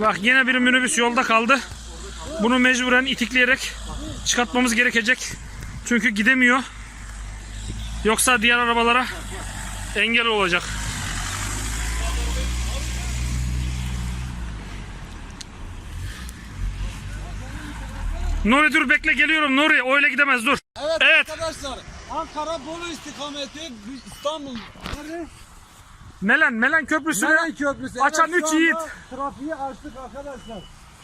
Bak yine bir minibüs yolda kaldı. Bunu mecburen itikleyerek çıkartmamız gerekecek. Çünkü gidemiyor. Yoksa diğer arabalara engel olacak. Nuri dur bekle geliyorum Nuri. Öyle gidemez dur. Evet, Evet. arkadaşlar Ankara Bolu istikameti İstanbul Nerede? Melen, Melen Köprüsü'nü Meren Köprüsü. açan Evet, üç yiğit. Trafiği açtık arkadaşlar.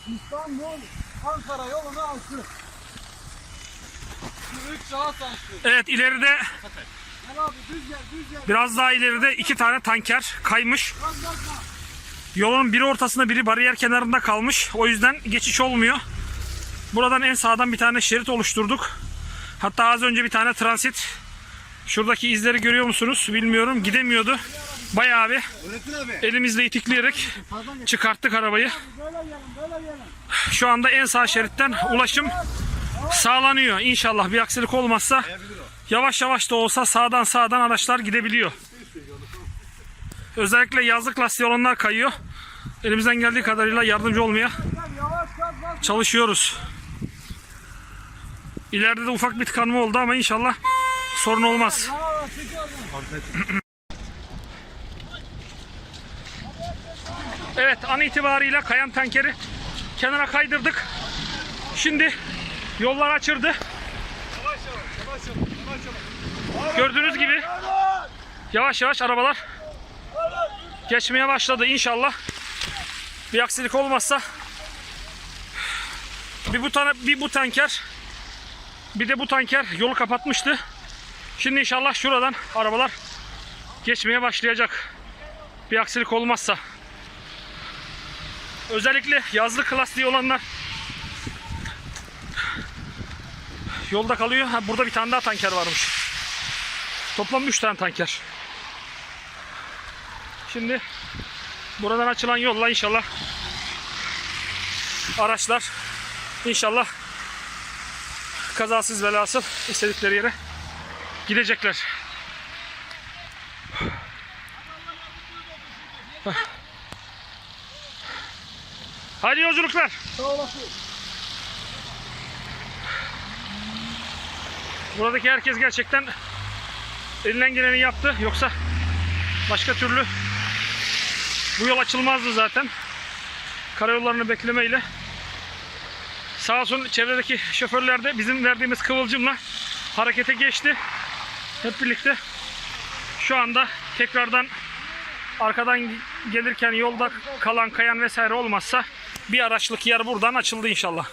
İstanbul Ankara yolunu açtık. Şu üç şahıs açtık. Evet ileride Gel abi düz gel düz gel. biraz daha ileride iki tane tanker kaymış. Yolun biri ortasında biri bariyer kenarında kalmış. O yüzden geçiş olmuyor. Buradan en sağdan bir tane şerit oluşturduk. Hatta az önce bir tane transit. Şuradaki izleri görüyor musunuz? Bilmiyorum. Gidemiyordu. Bayağı bir elimizle itikleyerek çıkarttık arabayı. Şu anda en sağ şeritten ulaşım sağlanıyor. İnşallah bir aksilik olmazsa yavaş yavaş da olsa sağdan sağdan araçlar gidebiliyor. Özellikle yazlık lastiği olanlar kayıyor. Elimizden geldiği kadarıyla yardımcı olmaya çalışıyoruz. İleride de ufak bir tıkanma oldu ama inşallah sorun olmaz. Evet an itibariyle kayan tankeri kenara kaydırdık. Şimdi yollar açıldı. Gördüğünüz gibi yavaş yavaş arabalar geçmeye başladı inşallah. Bir aksilik olmazsa bir bu tane bir bu tanker bir de bu tanker yolu kapatmıştı. Şimdi inşallah şuradan arabalar geçmeye başlayacak. Bir aksilik olmazsa. Özellikle yazlık lastiği olanlar yolda kalıyor. Ha, burada bir tane daha tanker varmış. Toplam 3 tane tanker. Şimdi buradan açılan yolla inşallah araçlar inşallah kazasız belasız istedikleri yere gidecekler. Hadi yolculuklar. Buradaki herkes gerçekten elinden geleni yaptı. Yoksa başka türlü bu yol açılmazdı zaten. Karayollarını beklemeyle. Sağ olsun çevredeki şoförler de bizim verdiğimiz kıvılcımla harekete geçti. Hep birlikte şu anda tekrardan arkadan gelirken yolda kalan kayan vesaire olmazsa bir araçlık yer buradan açıldı inşallah.